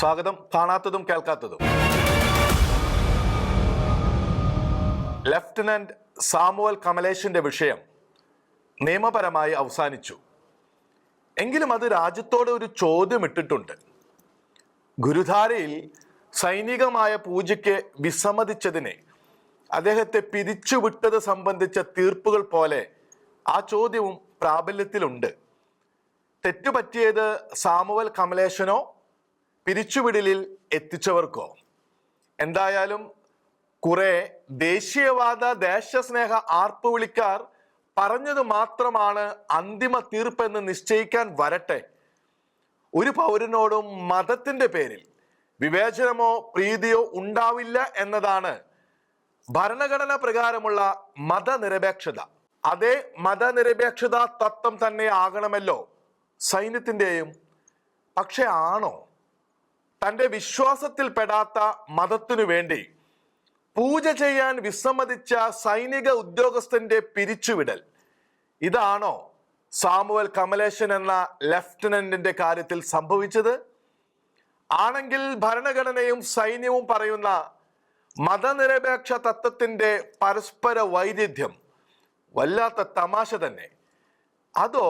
സ്വാഗതം. കാണാത്തതും കേൾക്കാത്തതും. Lieutenant Samuel കമലേഷിന്റെ വിഷയം നിയമപരമായി അവസാനിച്ചു. എങ്കിലും അത് രാജ്യത്തോട് ഒരു ചോദ്യം ഇട്ടിട്ടുണ്ട് ഗുരുധാരയിൽ സൈനികമായ പൂജയ്ക്ക് വിസമ്മതിച്ചതിനെ അദ്ദേഹത്തെ പിരിച്ചുവിട്ടത് സംബന്ധിച്ച തീർപ്പുകൾ പോലെ ആ ചോദ്യവും പ്രാബല്യത്തിലുണ്ട്. തെറ്റുപറ്റിയത് സാമുവൽ കമലേശനോ പിരിച്ചുവിടലിൽ എത്തിച്ചവർക്കോ? എന്തായാലും കുറെ ദേശീയവാദ ദേശസ്നേഹ ആർപ്പ് വിളിക്കാർ പറഞ്ഞത് മാത്രമാണ് അന്തിമ തീർപ്പെന്ന് നിശ്ചയിക്കാൻ വരട്ടെ. ഒരു പൗരനോടും മതത്തിന്റെ പേരിൽ വിവേചനമോ പ്രീതിയോ ഉണ്ടാവില്ല എന്നതാണ് ഭരണഘടന പ്രകാരമുള്ള മതനിരപേക്ഷത. അതേ മതനിരപേക്ഷത തത്വം തന്നെ ആകണമല്ലോ സൈന്യത്തിന്റെയും പക്ഷെ ആണോ? തന്റെ വിശ്വാസത്തിൽ പെടാത്ത മതത്തിനു വേണ്ടി പൂജ ചെയ്യാൻ വിസമ്മതിച്ച സൈനിക ഉദ്യോഗസ്ഥന്റെ പിരിച്ചുവിടൽ. ഇതാണോ സാമുവൽ കമലേശൻ എന്ന ലഫ്റ്റനന്റിന്റെ കാര്യത്തിൽ സംഭവിച്ചത്? ആണെങ്കിൽ ഭരണഘടനയും സൈന്യവും പറയുന്ന മതനിരപേക്ഷ തത്വത്തിന്റെ പരസ്പര വൈരുദ്ധ്യം വല്ലാത്ത തമാശ തന്നെ. അതോ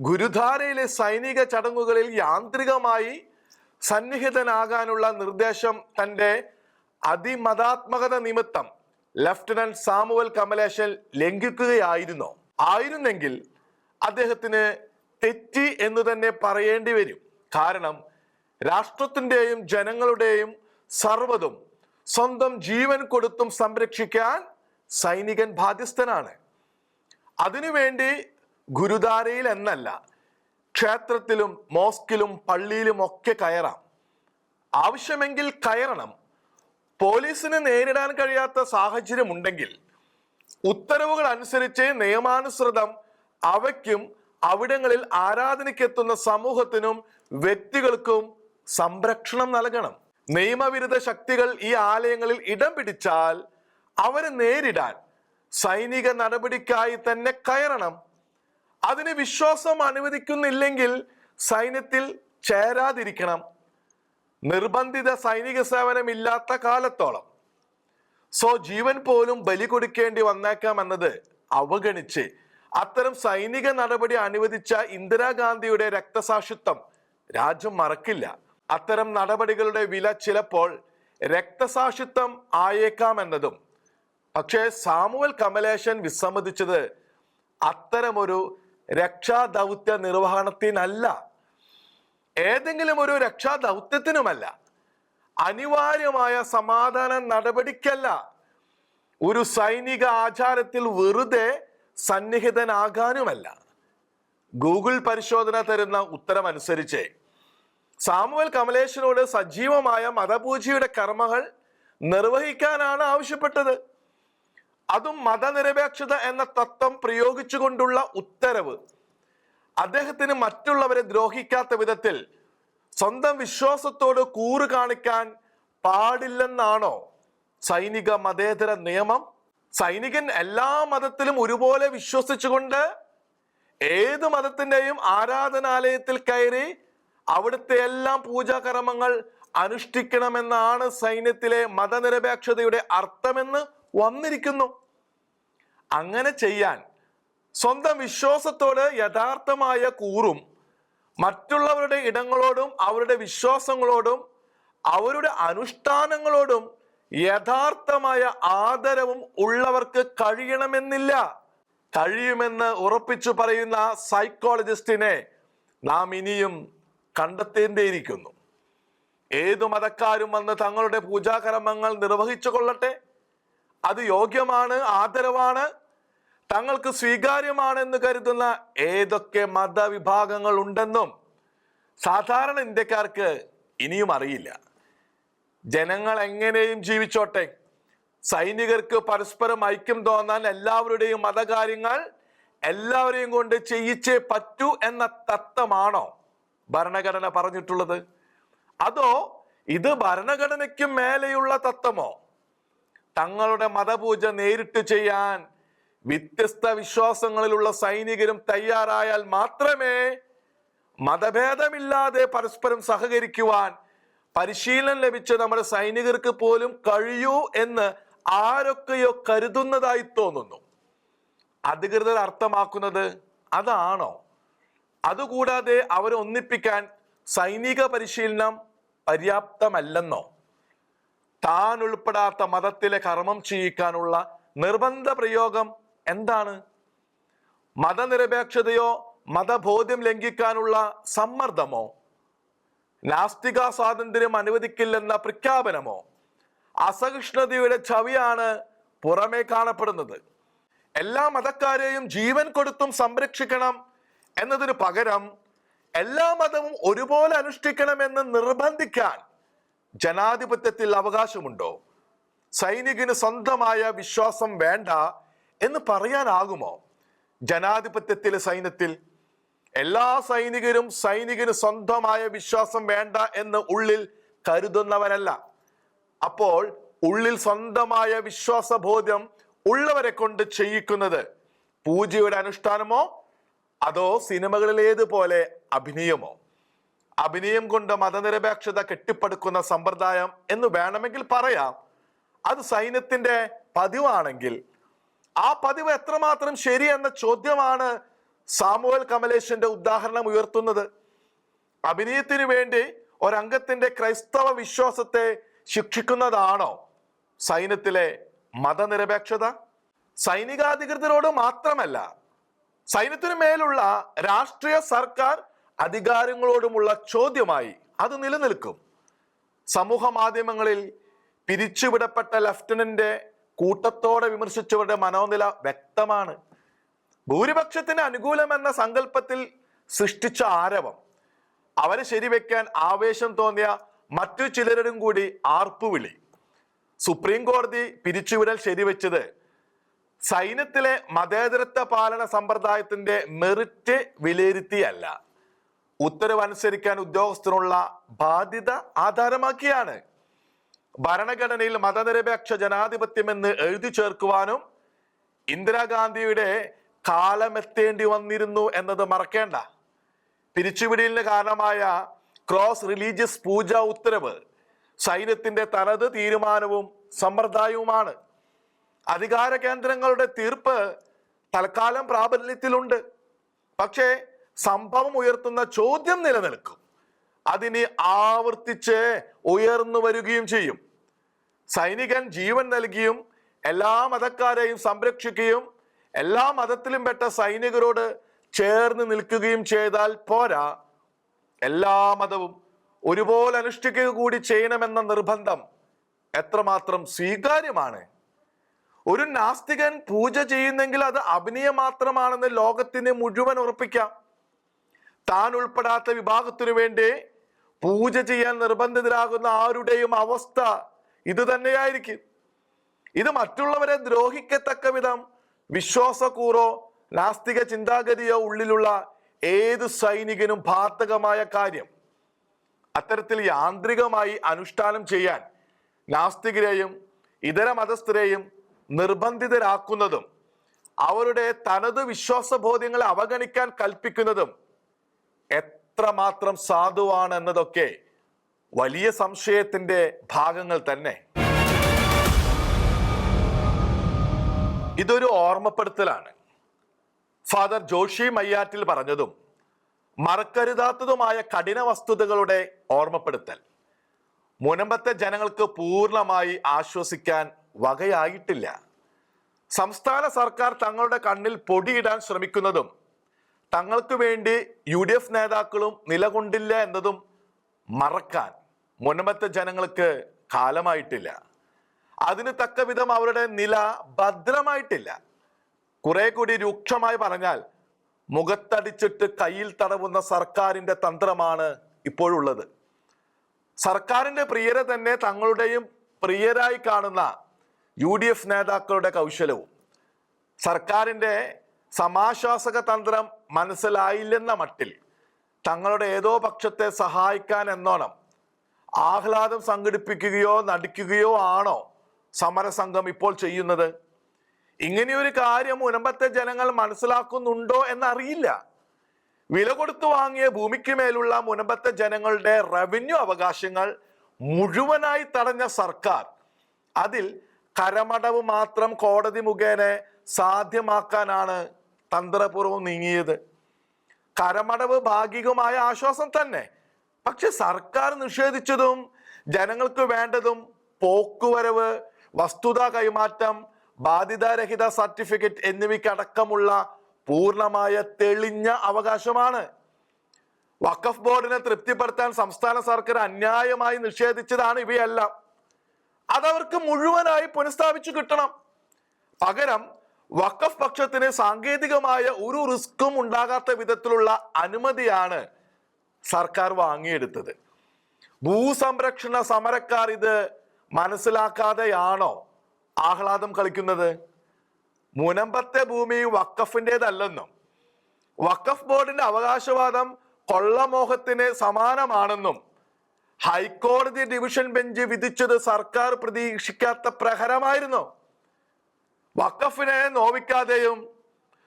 ഗുരുധാരയിലെ സൈനിക ചടങ്ങുകളിൽ യാന്ത്രികമായി സന്നിഹിതനാകാനുള്ള നിർദ്ദേശം തന്റെ അതിമതാത്മകത നിമിത്തം ലഫ്റ്റനന്റ് സാമുവൽ കമലേശൻ ലംഘിക്കുകയായിരുന്നോ. ആയിരുന്നെങ്കിൽ അദ്ദേഹത്തിന് തെറ്റി എന്ന് തന്നെ പറയേണ്ടി വരും. കാരണം രാഷ്ട്രത്തിന്റെയും ജനങ്ങളുടെയും സർവതും സ്വന്തം ജീവൻ കൊടുത്തും സംരക്ഷിക്കാൻ സൈനികൻ ബാധ്യസ്ഥനാണ്. അതിനുവേണ്ടി ഗുരുദാരയിൽ എന്നല്ല ക്ഷേത്രത്തിലും മോസ്കിലും പള്ളിയിലും ഒക്കെ കയറാം. ആവശ്യമെങ്കിൽ കയറണം. പോലീസിന് നേരിടാൻ കഴിയാത്ത സാഹചര്യം ഉണ്ടെങ്കിൽ ഉത്തരവുകൾ അനുസരിച്ച് നിയമാനുസൃതം അവയ്ക്കും അവിടങ്ങളിൽ ആരാധനയ്ക്കെത്തുന്ന സമൂഹത്തിനും വ്യക്തികൾക്കും സംരക്ഷണം നൽകണം. നിയമവിരുദ്ധ ശക്തികൾ ഈ ആലയങ്ങളിൽ ഇടം പിടിച്ചാൽ അവരെ നേരിടാൻ സൈനിക നടപടിക്കായി തന്നെ കയറണം. അതിന് വിശ്വാസം അനുവദിക്കുന്നില്ലെങ്കിൽ സൈന്യത്തിൽ ചേരാതിരിക്കണം. നിർബന്ധിത സൈനിക സേവനം ഇല്ലാത്ത കാലത്തോളം. സോ ജീവൻ പോലും ബലി കൊടുക്കേണ്ടി വന്നേക്കാമെന്നത് അവഗണിച്ച് അത്തരം സൈനിക നടപടി അനുവദിച്ച ഇന്ദിരാഗാന്ധിയുടെ രക്തസാക്ഷിത്വം രാജ്യം മറക്കില്ല. അത്തരം നടപടികളുടെ വില ചിലപ്പോൾ രക്തസാക്ഷിത്വം ആയേക്കാം എന്നതും. പക്ഷേ സാമുവൽ കമലേശൻ വിസമ്മതിച്ചത് അത്തരമൊരു രക്ഷാദൗത്യ നിർവഹണത്തിനല്ല. ഏതെങ്കിലും ഒരു രക്ഷാദൗത്യത്തിനുമല്ല. അനിവാര്യമായ സമാധാന നടപടിക്കല്ല. ഒരു സൈനിക ആചാരത്തിൽ വെറുതെ സന്നിഹിതനാകാനുമല്ല. ഗൂഗിൾ പരിശോധന തരുന്ന ഉത്തരമനുസരിച്ച്. സാമുവൽ കമലേശനോട് സജീവമായ മതപൂജയുടെ കർമ്മങ്ങൾ നിർവഹിക്കാനാണ് ആവശ്യപ്പെട്ടത്. അതും മതനിരപേക്ഷത എന്ന തത്വം പ്രയോഗിച്ചുകൊണ്ടുള്ള ഉത്തരവ്. അദ്ദേഹത്തിന് മറ്റുള്ളവരെ ദ്രോഹിക്കാത്ത വിധത്തിൽ സ്വന്തം വിശ്വാസത്തോട് കൂറ് കാണിക്കാൻ പാടില്ലെന്നാണോ സൈനിക മതേതര നിയമം? സൈനികൻ എല്ലാ മതത്തിലും ഒരുപോലെ വിശ്വസിച്ചുകൊണ്ട് ഏത് മതത്തിന്റെയും ആരാധനാലയത്തിൽ കയറി അവിടുത്തെ എല്ലാം പൂജാകർമ്മങ്ങൾ അനുഷ്ഠിക്കണമെന്നാണ് സൈന്യത്തിലെ മതനിരപേക്ഷതയുടെ അർത്ഥമെന്ന് വന്നിരിക്കുന്നു. അങ്ങനെ ചെയ്യാൻ സ്വന്തം വിശ്വാസത്തോട് യഥാർത്ഥമായ കൂറും മറ്റുള്ളവരുടെ ഇടങ്ങളോടും അവരുടെ വിശ്വാസങ്ങളോടും അവരുടെ അനുഷ്ഠാനങ്ങളോടും യഥാർത്ഥമായ ആദരവും ഉള്ളവർക്ക് കഴിയണമെന്നില്ല. കഴിയുമെന്ന് ഉറപ്പിച്ചു പറയുന്ന സൈക്കോളജിസ്റ്റിനെ നാം ഇനിയും കണ്ടെത്തേണ്ടിയിരിക്കുന്നു. ഏതു മതക്കാരും വന്ന് തങ്ങളുടെ പൂജാകർമ്മങ്ങൾ നിർവഹിച്ചു കൊള്ളട്ടെ. അത് യോഗ്യമാണ് ആദരവാണ്. തങ്ങൾക്ക് സ്വീകാര്യമാണെന്ന് കരുതുന്ന ഏതൊക്കെ മതവിഭാഗങ്ങൾ ഉണ്ടെന്നും സാധാരണ ഇന്ത്യക്കാർക്ക് ഇനിയും അറിയില്ല. ജനങ്ങൾ എങ്ങനെയും ജീവിച്ചോട്ടെ. സൈനികർക്ക് പരസ്പരം ഐക്യം തോന്നാൻ എല്ലാവരുടെയും മതകാര്യങ്ങൾ എല്ലാവരെയും കൊണ്ട് ചെയ്യിച്ചേ പറ്റൂ എന്ന തത്വമാണോ ഭരണഘടന പറഞ്ഞിട്ടുള്ളത്? അതോ ഇത് ഭരണഘടനയ്ക്കും മേലെയുള്ള തത്വമോ? തങ്ങളുടെ മതപൂജ നേരിട്ട് ചെയ്യാൻ വ്യത്യസ്ത വിശ്വാസങ്ങളിലുള്ള സൈനികരും തയ്യാറായാൽ മാത്രമേ മതഭേദമില്ലാതെ പരസ്പരം സഹകരിക്കുവാൻ പരിശീലനം ലഭിച്ച നമ്മുടെ സൈനികർക്ക് പോലും കഴിയൂ എന്ന് ആരൊക്കെയോ കരുതുന്നതായി തോന്നുന്നു. അധികൃതർ അർത്ഥമാക്കുന്നത് അതാണോ? അതുകൂടാതെ അവരെ ഒന്നിപ്പിക്കാൻ സൈനിക പരിശീലനം പര്യാപ്തമല്ലെന്നോ? താൻ ഉൾപ്പെടാത്ത മതത്തിലെ കർമ്മം ചെയ്യിക്കാനുള്ള നിർബന്ധ പ്രയോഗം എന്താണ്? മതനിരപേക്ഷതയോ മതബോധ്യം ലംഘിക്കാനുള്ള സമ്മർദ്ദമോ? നാസ്തിക സ്വാതന്ത്ര്യം അനുവദിക്കില്ലെന്ന പ്രഖ്യാപനമോ? അസഹിഷ്ണുതയുടെ ചവിയാണ് പുറമേ കാണപ്പെടുന്നത്. എല്ലാ മതക്കാരെയും ജീവൻ കൊടുത്തും സംരക്ഷിക്കണം എന്നതിന് പകരം എല്ലാ മതവും ഒരുപോലെ അനുഷ്ഠിക്കണമെന്ന് നിർബന്ധിക്കാൻ ജനാധിപത്യത്തിൽ അവകാശമുണ്ടോ? സൈനികന് സ്വന്തമായ വിശ്വാസം വേണ്ട എന്ന് പറയാനാകുമോ? ജനാധിപത്യത്തിലെ സൈന്യത്തിൽ എല്ലാ സൈനികരും സൈനികന് സ്വന്തമായ വിശ്വാസം വേണ്ട എന്ന് ഉള്ളിൽ കരുതുന്നവരല്ല. അപ്പോൾ ഉള്ളിൽ സ്വന്തമായ വിശ്വാസബോധ്യം ഉള്ളവരെ കൊണ്ട് ചെയ്യിക്കുന്നത് പൂജയുടെ അനുഷ്ഠാനമോ? അതോ സിനിമകളിലേതുപോലെ അഭിനയമോ? അഭിനയം കൊണ്ട് മതനിരപേക്ഷത കെട്ടിപ്പടുക്കുന്ന സമ്പ്രദായം എന്ന് വേണമെങ്കിൽ പറയാം. അത് സൈന്യത്തിന്റെ പതിവാണെങ്കിൽ ആ പതിവ് എത്രമാത്രം ശരി എന്ന ചോദ്യമാണ് സാമുവൽ കമലേഷിന്റെ ഉദാഹരണം ഉയർത്തുന്നത്. അഭിനയത്തിനു വേണ്ടി ഒരംഗത്തിന്റെ ക്രൈസ്തവ വിശ്വാസത്തെ ശിക്ഷിക്കുന്നതാണോ സൈന്യത്തിലെ മതനിരപേക്ഷത? സൈനികാധികൃതരോട് മാത്രമല്ല സൈന്യത്തിനു മേലുള്ള രാഷ്ട്രീയ സർക്കാർ അധികാരങ്ങളോടുമുള്ള ചോദ്യമായി അത് നിലനിൽക്കും. സമൂഹ മാധ്യമങ്ങളിൽ പിരിച്ചുവിടപ്പെട്ട ലഫ്റ്റനന്റ് കൂട്ടത്തോടെ വിമർശിച്ചവരുടെ മനോനില വ്യക്തമാണ്. ഭൂരിപക്ഷത്തിന് അനുകൂലമെന്ന സങ്കല്പത്തിൽ സൃഷ്ടിച്ച ആരവം. അവരെ ശരിവെക്കാൻ ആവേശം തോന്നിയ മറ്റു ചിലരും കൂടി ആർപ്പുവിളി സുപ്രീം കോടതി പിരിച്ചുവിടൽ ശരിവെച്ചത് സൈന്യത്തിലെ മതേതരത്വ പാലന സമ്പ്രദായത്തിന്റെ മെറിറ്റ് വിലയിരുത്തിയല്ല. ഉത്തരവ് അനുസരിക്കാൻ ഉദ്യോഗസ്ഥനുള്ള ബാധ്യത ആധാരമാക്കിയാണ്. ഭരണഘടനയിൽ മതനിരപേക്ഷ ജനാധിപത്യം എന്ന് എഴുതി ചേർക്കുവാനും ഇന്ദിരാഗാന്ധിയുടെ കാലമെത്തേണ്ടി വന്നിരുന്നു എന്നത് മറക്കേണ്ട. പിരിച്ചുവിടലിന് കാരണമായ ക്രോസ് റിലീജിയസ് പൂജ ഉത്തരവ് സൈന്യത്തിന്റെ തനത് തീരുമാനവും സമ്പ്രദായവുമാണ്. അധികാര കേന്ദ്രങ്ങളുടെ തീർപ്പ് തൽക്കാലം പ്രാബല്യത്തിലുണ്ട്. പക്ഷേ സംഭവം ഉയർത്തുന്ന ചോദ്യം നിലനിൽക്കും. അതിന് ആവർത്തിച്ച് ഉയർന്നു വരികയും ചെയ്യും. സൈനികൻ ജീവൻ നൽകിയും എല്ലാ മതക്കാരെയും സംരക്ഷിക്കുകയും എല്ലാ മതത്തിലും പെട്ട സൈനികരോട് ചേർന്ന് നിൽക്കുകയും ചെയ്താൽ പോരാ. എല്ലാ മതവും ഒരുപോലെ അനുഷ്ഠിക്കുക കൂടി ചെയ്യണമെന്ന നിർബന്ധം എത്രമാത്രം സ്വീകാര്യമാണ്. ഒരു നാസ്തികൻ പൂജ ചെയ്യുന്നെങ്കിൽ അത് അഭിനയം മാത്രമാണെന്ന് ലോകത്തിന് മുഴുവൻ ഉറപ്പിക്കാം. താൻ ഉൾപ്പെടാത്ത വിഭാഗത്തിനു വേണ്ടി പൂജ ചെയ്യാൻ നിർബന്ധിതരാകുന്ന ആരുടെയും അവസ്ഥ ഇത് തന്നെയായിരിക്കും. ഇത് മറ്റുള്ളവരെ ദ്രോഹിക്കത്തക്ക വിധം വിശ്വാസക്കൂറോ നാസ്തിക ചിന്താഗതിയോ ഉള്ളിലുള്ള ഏത് സൈനികനും ബാധകമായ കാര്യം. അത്തരത്തിൽ യാന്ത്രികമായി അനുഷ്ഠാനം ചെയ്യാൻ നാസ്തികരെയും ഇതര മതസ്ഥരെയും നിർബന്ധിതരാക്കുന്നതും അവരുടെ തനത് വിശ്വാസബോധ്യങ്ങളെ അവഗണിക്കാൻ കൽപ്പിക്കുന്നതും എത്രമാത്രം സാധുവാണ് എന്നതൊക്കെ വലിയ സംശയത്തിന്റെ ഭാഗങ്ങൾ തന്നെ. ഇതൊരു ഓർമ്മപ്പെടുത്തലാണ്. ഫാദർ ജോഷി മയ്യാറ്റിൽ പറഞ്ഞതും മറക്കരുതാത്തതുമായ കഠിന വസ്തുതകളുടെ ഓർമ്മപ്പെടുത്തൽ. മുനമ്പത്തെ ജനങ്ങൾക്ക് പൂർണമായി ആശ്വസിക്കാൻ വകയായിട്ടില്ല. സംസ്ഥാന സർക്കാർ തങ്ങളുടെ കണ്ണിൽ പൊടിയിടാൻ ശ്രമിക്കുന്നതും തങ്ങൾക്ക് വേണ്ടി യു ഡി എഫ് നേതാക്കളും നിലകൊണ്ടില്ല എന്നതും മറക്കാൻ മുനമ്പത്തെ ജനങ്ങൾക്ക് കാലമായിട്ടില്ല. അതിന് തക്ക വിധം അവരുടെ നില ഭദ്രമായിട്ടില്ല. കുറെ കൂടി രൂക്ഷമായി പറഞ്ഞാൽ മുഖത്തടിച്ചിട്ട് കയ്യിൽ തടവുന്ന സർക്കാരിന്റെ തന്ത്രമാണ് ഇപ്പോഴുള്ളത്. സർക്കാരിന്റെ പ്രിയരെ തന്നെ തങ്ങളുടെയും പ്രിയരായി കാണുന്ന യു ഡി എഫ് നേതാക്കളുടെ കൗശലവും. സർക്കാരിന്റെ സമാശ്വാസക തന്ത്രം മനസ്സിലായില്ലെന്ന മട്ടിൽ തങ്ങളുടെ ഏതോ പക്ഷത്തെ സഹായിക്കാൻ എന്നോണം ആഹ്ലാദം സംഘടിപ്പിക്കുകയോ നടിക്കുകയോ ആണോ സമരസംഘം ഇപ്പോൾ ചെയ്യുന്നത്? ഇങ്ങനെയൊരു കാര്യം മുനമ്പത്തെ ജനങ്ങൾ മനസ്സിലാക്കുന്നുണ്ടോ എന്നറിയില്ല. വില കൊടുത്തു വാങ്ങിയ ഭൂമിക്ക് മേലുള്ള മുനമ്പത്തെ ജനങ്ങളുടെ റവന്യൂ അവകാശങ്ങൾ മുഴുവനായി തടഞ്ഞ സർക്കാർ അതിൽ കരമടവ് മാത്രം കോടതി മുഖേന സാധ്യമാക്കാനാണ് തന്ത്രപൂർവം നീങ്ങിയത്. കരമടവ് ഭാഗികമായ ആശ്വാസം തന്നെ. പക്ഷെ സർക്കാർ നിഷേധിച്ചതും ജനങ്ങൾക്ക് വേണ്ടതും പോക്കുവരവ് വസ്തുതാ കൈമാറ്റം ബാധിതാരഹിത സർട്ടിഫിക്കറ്റ് എന്നിവയ്ക്കടക്കമുള്ള പൂർണമായ തെളിഞ്ഞ അവകാശമാണ്. വഖഫ് ബോർഡിനെ തൃപ്തിപ്പെടുത്താൻ സംസ്ഥാന സർക്കാർ അന്യായമായി നിഷേധിച്ചതാണ് ഇവയെല്ലാം. അതവർക്ക് മുഴുവനായി പുനഃസ്ഥാപിച്ചു കിട്ടണം. പകരം വഖഫ് പക്ഷത്തിന് സാങ്കേതികമായ ഒരു റിസ്ക്കും ഉണ്ടാകാത്ത വിധത്തിലുള്ള അനുമതിയാണ് സർക്കാർ വാങ്ങിയെടുത്തത്. ഭൂസംരക്ഷണ സമരക്കാർ ഇത് മനസ്സിലാക്കാതെയാണോ ആഹ്ലാദം കളിക്കുന്നത്? മുനമ്പത്തെ ഭൂമി വക്കഫിന്റെതല്ലെന്നും വക്കഫ് ബോർഡിന്റെ അവകാശവാദം കൊള്ളമോഹത്തിന് സമാനമാണെന്നും ഹൈക്കോടതി ഡിവിഷൻ ബെഞ്ച് വിധിച്ചത് സർക്കാർ പ്രതീക്ഷിക്കാത്ത പ്രഹരമായിരുന്നു. വക്കഫിനെ നോവിക്കാതെയും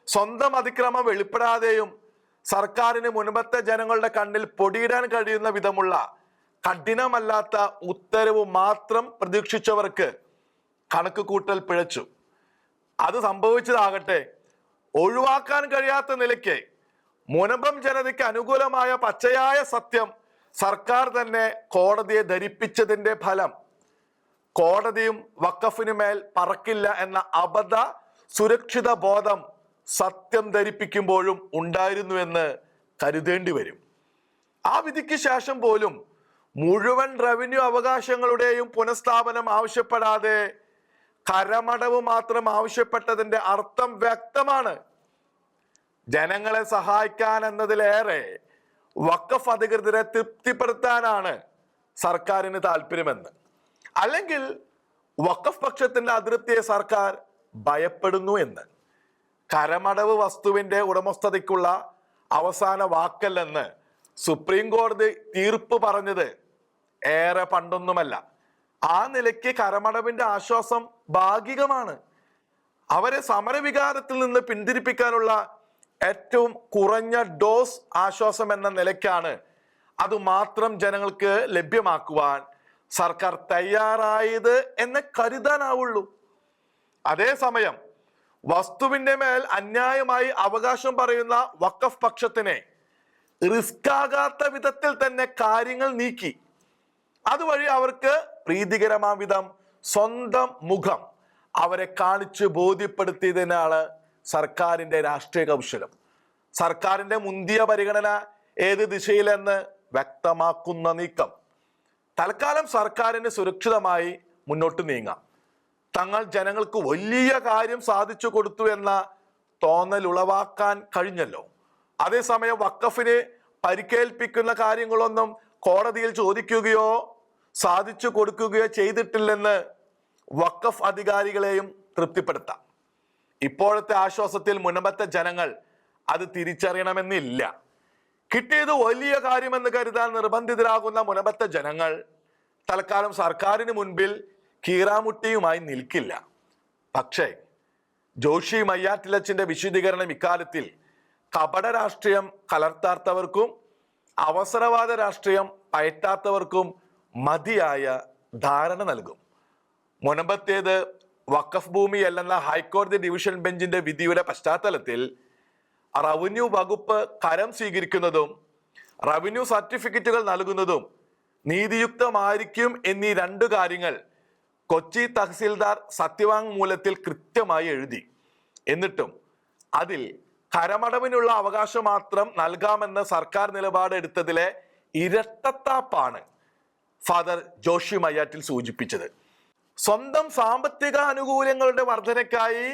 സ്വന്തം അതിക്രമം വെളിപ്പെടാതെയും സർക്കാരിന് മുൻപത്തെ ജനങ്ങളുടെ കണ്ണിൽ പൊടിയിടാൻ കഴിയുന്ന വിധമുള്ള കഠിനമല്ലാത്ത ഉത്തരവ് മാത്രം പ്രതീക്ഷിച്ചവർക്ക് കണക്ക് കൂട്ടൽ പിഴച്ചു. അത് സംഭവിച്ചതാകട്ടെ ഒഴിവാക്കാൻ കഴിയാത്ത നിലയ്ക്ക് മുനമ്പം ജനതയ്ക്ക് അനുകൂലമായ പച്ചയായ സത്യം സർക്കാർ തന്നെ കോടതിയെ ധരിപ്പിച്ചതിന്റെ ഫലം. കോടതിയും വക്കഫിനുമേൽ പറക്കില്ല എന്ന അബദ്ധ സുരക്ഷിത ബോധം സത്യം ധരിപ്പിക്കുമ്പോഴും ഉണ്ടായിരുന്നു എന്ന് കരുതേണ്ടി വരും. ആ വിധിക്ക് ശേഷം പോലും മുഴുവൻ റവന്യൂ അവകാശങ്ങളുടെയും പുനഃസ്ഥാപനം ആവശ്യപ്പെടാതെ കരമടവ് മാത്രം ആവശ്യപ്പെട്ടതിന്റെ അർത്ഥം വ്യക്തമാണ്. ജനങ്ങളെ സഹായിക്കാൻ എന്നതിലേറെ വക്കഫ് അധികൃതരെ തൃപ്തിപ്പെടുത്താനാണ് സർക്കാരിന് താല്പര്യമെന്ന്. അല്ലെങ്കിൽ വക്കഫ് പക്ഷത്തിന്റെ അതൃപ്തിയെ സർക്കാർ ഭയപ്പെടുന്നു എന്ന്. കരമടവ് വസ്തുവിന്റെ ഉടമസ്ഥതയ്ക്കുള്ള അവസാന വാക്കല്ലെന്ന് സുപ്രീം കോടതി തീർപ്പ് പറഞ്ഞത് ഏറെ പണ്ടൊന്നുമല്ല. ആ നിലയ്ക്ക് കരമടവിന്റെ ആശ്വാസം ഭാഗികമാണ്. അവരെ സമരവികാരത്തിൽ നിന്ന് പിന്തിരിപ്പിക്കാനുള്ള ഏറ്റവും കുറഞ്ഞ ഡോസ് ആശ്വാസം എന്ന നിലയ്ക്കാണ് അത് മാത്രം ജനങ്ങൾക്ക് ലഭ്യമാക്കുവാൻ സർക്കാർ തയ്യാറായത് എന്ന് കരുതാനാവുള്ളൂ. അതേസമയം വസ്തുവിന്റെ മേൽ അന്യായമായി അവകാശം പറയുന്ന വക്കഫ് പക്ഷത്തിനെ റിസ്ക് ആകാത്ത വിധത്തിൽ തന്നെ കാര്യങ്ങൾ നീക്കി. അതുവഴി അവർക്ക് പ്രീതികരമാം വിധം സ്വന്തം മുഖം അവരെ കാണിച്ച് ബോധ്യപ്പെടുത്തിയതിനാണ് സർക്കാരിന്റെ രാഷ്ട്രീയ കൗശലം. സർക്കാരിന്റെ മുന്തിയ പരിഗണന ഏത് ദിശയിലെന്ന് വ്യക്തമാക്കുന്ന നീക്കം. തൽക്കാലം സർക്കാരിന് സുരക്ഷിതമായി മുന്നോട്ട് നീങ്ങാം. തങ്ങൾ ജനങ്ങൾക്ക് വലിയ കാര്യം സാധിച്ചു കൊടുത്തു എന്ന തോന്നൽ ഉളവാക്കാൻ കഴിഞ്ഞല്ലോ. അതേസമയം വക്കഫിന് പരിക്കേൽപ്പിക്കുന്ന കാര്യങ്ങളൊന്നും കോടതിയിൽ ചോദിക്കുകയോ സാധിച്ചു കൊടുക്കുകയോ ചെയ്തിട്ടില്ലെന്ന് വക്കഫ് അധികാരികളെയും തൃപ്തിപ്പെടുത്താം. ഇപ്പോഴത്തെ ആശ്വാസത്തിൽ മുൻപത്തെ ജനങ്ങൾ അത് തിരിച്ചറിയണമെന്നില്ല. കിട്ടിയത് വലിയ കാര്യമെന്ന് കരുതാൻ നിർബന്ധിതരാകുന്ന മുനമ്പത്തെ ജനങ്ങൾ തൽക്കാലം സർക്കാരിന് മുൻപിൽ കീറാമുട്ടിയുമായി നിൽക്കില്ല. പക്ഷേ ജോഷി മയ്യാറ്റിലച്ചിന്റെ വിശദീകരണം ഇക്കാലത്തിൽ കപട രാഷ്ട്രീയം കലർത്താത്തവർക്കും അവസരവാദ രാഷ്ട്രീയം പയറ്റാത്തവർക്കും മതിയായ ധാരണ നൽകും. മുനമ്പത്തേത് വഖഫ് ഭൂമിയല്ലെന്ന ഹൈക്കോടതി ഡിവിഷൻ ബെഞ്ചിന്റെ വിധിയുടെ പശ്ചാത്തലത്തിൽ റവന്യൂ വകുപ്പ് കരം സ്വീകരിക്കുന്നതും റവന്യൂ സർട്ടിഫിക്കറ്റുകൾ നൽകുന്നതും നീതിയുക്തമായിരിക്കും എന്നീ രണ്ട് കാര്യങ്ങൾ കൊച്ചി തഹസിൽദാർ സത്യവാങ്മൂലത്തിൽ കൃത്യമായി എഴുതി. എന്നിട്ടും അതിൽ കരമടവിനുള്ള അവകാശം മാത്രം നൽകാമെന്ന് സർക്കാർ നിലപാട് എടുത്തതിലെ ഇരട്ടത്താപ്പാണ് ഫാദർ ജോഷി മയ്യാറ്റിൽ സൂചിപ്പിച്ചത്. സ്വന്തം സാമ്പത്തിക ആനുകൂല്യങ്ങളുടെ വർധനയ്ക്കായി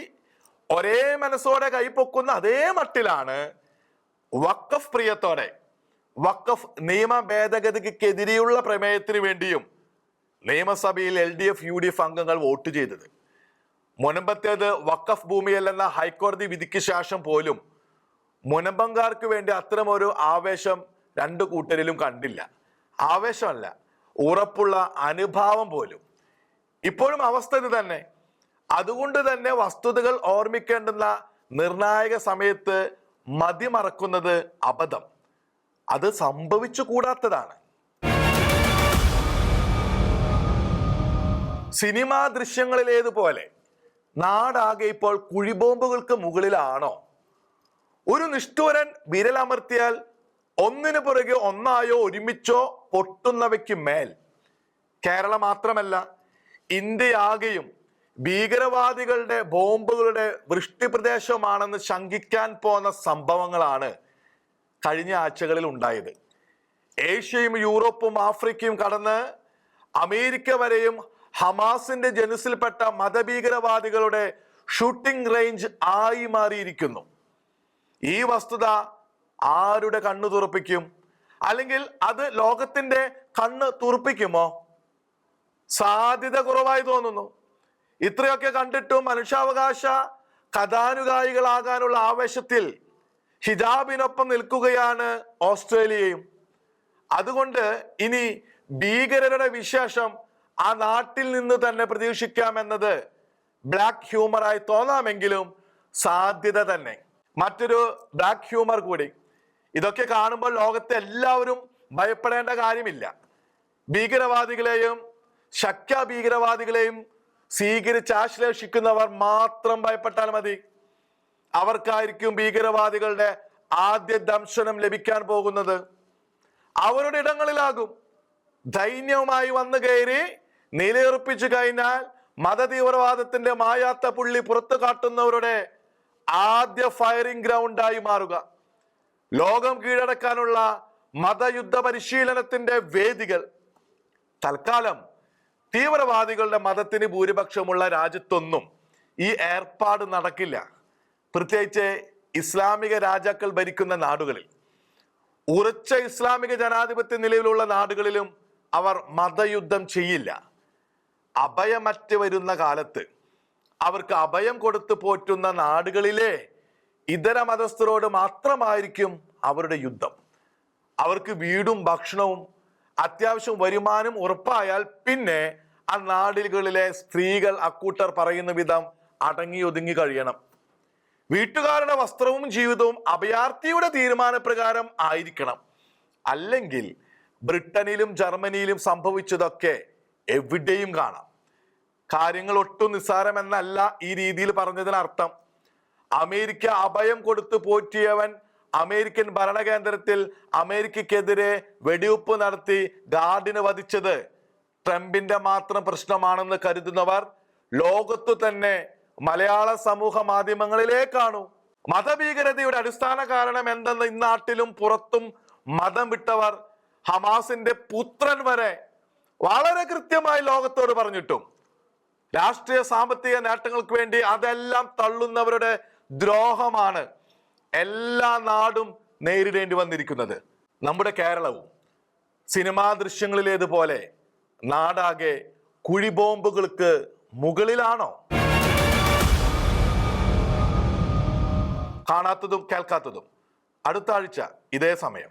ഒരേ മനസ്സോടെ കൈപ്പൊക്കുന്ന അതേ മട്ടിലാണ് വക്കഫ് പ്രിയത്തോടെ. വക്കഫ് നിയമ ഭേദഗതിക്കെതിരെയുള്ള പ്രമേയത്തിന് വേണ്ടിയും നിയമസഭയിൽ L D F U D F അംഗങ്ങൾ വോട്ട് ചെയ്തത്. മുനമ്പത്തേത് വക്കഫ് ഭൂമിയല്ലെന്ന ഹൈക്കോടതി വിധിക്ക് ശേഷം പോലും മുനമ്പങ്കാർക്ക് വേണ്ടി അത്തരമൊരു ആവേശം രണ്ടു കൂട്ടരിലും കണ്ടില്ല. ആവേശമല്ല ഉറപ്പുള്ള അനുഭാവം പോലും. ഇപ്പോഴും അവസ്ഥ ഇത് തന്നെ. അതുകൊണ്ട് തന്നെ വസ്തുതകൾ ഓർമ്മിക്കേണ്ടുന്ന നിർണായക സമയത്ത് മതിമറക്കുന്നത് അബദ്ധം. അത് സംഭവിച്ചു കൂടാത്തതാണ്. സിനിമാ ദൃശ്യങ്ങളിലേതുപോലെ നാടാകെ ഇപ്പോൾ കുഴിബോംബുകൾക്ക് മുകളിലാണോ? ഒരു നിഷ്ഠൂരൻ വിരലമർത്തിയാൽ ഒന്നിനു പുറകെ ഒന്നായോ ഒരുമിച്ചോ പൊട്ടുന്നവയ്ക്ക് മേൽ. കേരളം മാത്രമല്ല ഇന്ത്യയാകെയും ഭീകരവാദികളുടെ ബോംബുകളുടെ വൃഷ്ടിപ്രദേശമാണെന്ന് ശങ്കിക്കാൻ പോന്ന സംഭവങ്ങളാണ് കഴിഞ്ഞ ആഴ്ചകളിൽ ഉണ്ടായത്. ഏഷ്യയും യൂറോപ്പും ആഫ്രിക്കയും കടന്ന് അമേരിക്ക വരെയും ഹമാസിന്റെ ജനുസിൽപ്പെട്ട മതഭീകരവാദികളുടെ ഷൂട്ടിംഗ് റേഞ്ച് ആയി മാറിയിരിക്കുന്നു. ഈ വസ്തുത ആരുടെ കണ്ണു തുറപ്പിക്കും? അല്ലെങ്കിൽ അത് ലോകത്തിന്റെ കണ്ണ് തുറപ്പിക്കുമോ? സാധ്യത കുറവായി തോന്നുന്നു. ഇത്രയൊക്കെ കണ്ടിട്ടും മനുഷ്യാവകാശ കഥാനുകായികളാകാനുള്ള ആവേശത്തിൽ ഹിജാബിനൊപ്പം നിൽക്കുകയാണ് ഓസ്ട്രേലിയയും. അതുകൊണ്ട് ഇനി ഭീകരരുടെ വിശേഷം ആ നാട്ടിൽ നിന്ന് തന്നെ പ്രതീക്ഷിക്കാമെന്നത് ബ്ലാക്ക് ഹ്യൂമറായി തോന്നാമെങ്കിലും സാധ്യത തന്നെ. മറ്റൊരു ബ്ലാക്ക് ഹ്യൂമർ കൂടി. ഇതൊക്കെ കാണുമ്പോൾ ലോകത്തെ എല്ലാവരും ഭയപ്പെടേണ്ട കാര്യമില്ല. ഭീകരവാദികളെയും ശക്യ ഭീകരവാദികളെയും സ്വീകരിച്ച് ആശ്ലേഷിക്കുന്നവർ മാത്രം ഭയപ്പെട്ടാൽ മതി. അവർക്കായിരിക്കും ഭീകരവാദികളുടെ ആദ്യ ദംശനം ലഭിക്കാൻ പോകുന്നത്. അവരുടെ ഇടങ്ങളിലാകും. ധൈന്യവുമായി വന്നു കയറി നിലയുറപ്പിച്ചു കഴിഞ്ഞാൽ മതതീവ്രവാദത്തിന്റെ മായാത്ത പുള്ളി പുറത്തു കാട്ടുന്നവരുടെ ആദ്യ ഫയറിംഗ് ഗ്രൗണ്ടായി മാറുക. ലോകം കീഴടക്കാനുള്ള മതയുദ്ധ പരിശീലനത്തിന്റെ വേദികൾ. തൽക്കാലം തീവ്രവാദികളുടെ മതത്തിന് ഭൂരിപക്ഷമുള്ള രാജ്യത്തൊന്നും ഈ ഏർപ്പാട് നടക്കില്ല. പ്രത്യേകിച്ച് ഇസ്ലാമിക രാജാക്കൾ ഭരിക്കുന്ന നാടുകളിൽ. ഉറച്ച ഇസ്ലാമിക ജനാധിപത്യ നിലയിലുള്ള നാടുകളിലും അവർ മതയുദ്ധം ചെയ്യില്ല. അഭയമറ്റ് വരുന്ന കാലത്ത് അവർക്ക് അഭയം കൊടുത്തു പോറ്റുന്ന നാടുകളിലെ ഇതര മതസ്ഥരോട് മാത്രമായിരിക്കും അവരുടെ യുദ്ധം. അവർക്ക് വീടും ഭക്ഷണവും അത്യാവശ്യം വരുമാനം ഉറപ്പായാൽ പിന്നെ ആ നാടുകളിലെ സ്ത്രീകൾ അക്കൂട്ടർ പറയുന്ന വിധം അടങ്ങി ഒതുങ്ങി കഴിയണം. വീട്ടുകാരുടെ വസ്ത്രവും ജീവിതവും അഭയാർത്ഥിയുടെ തീരുമാനപ്രകാരം ആയിരിക്കണം. അല്ലെങ്കിൽ ബ്രിട്ടനിലും ജർമ്മനിയിലും സംഭവിച്ചതൊക്കെ എവിടെയും കാണാം. കാര്യങ്ങൾ ഒട്ടും നിസ്സാരമെന്നല്ല ഈ രീതിയിൽ പറഞ്ഞതിനർത്ഥം. അമേരിക്ക അഭയം കൊടുത്തു പോറ്റിയവൻ അമേരിക്കൻ ഭരണകേന്ദ്രത്തിൽ അമേരിക്കക്കെതിരെ വെടിവെപ്പ് നടത്തി ഗാർഡിന് വധിച്ചത്. ട്രംപിന്റെ മാത്രം പ്രശ്നമാണെന്ന് കരുതുന്നവർ ലോകത്തു തന്നെ മലയാള സമൂഹ മാധ്യമങ്ങളിലേ കാണൂ മതഭീകരതയുടെ അടിസ്ഥാന കാരണം എന്തെന്ന് ഇന്നാട്ടിലും പുറത്തും മതം വിട്ടവർ ഹമാസിന്റെ പുത്രൻ വരെ വളരെ കൃത്യമായി ലോകത്തോട് പറഞ്ഞിട്ടും രാഷ്ട്രീയ സാമ്പത്തിക നേട്ടങ്ങൾക്ക് വേണ്ടി അതെല്ലാം തള്ളുന്നവരുടെ ദ്രോഹമാണ് എല്ലാ നാടും നേരിടേണ്ടി വന്നിരിക്കുന്നത്. നമ്മുടെ കേരളവും സിനിമാ ദൃശ്യങ്ങളിലേതുപോലെ നാടാകെ കുഴിബോംബുകൾക്ക് മുകളിലാണോ? കാണാത്തതും കേൾക്കാത്തതും. അടുത്ത ആഴ്ച ഇതേ സമയം.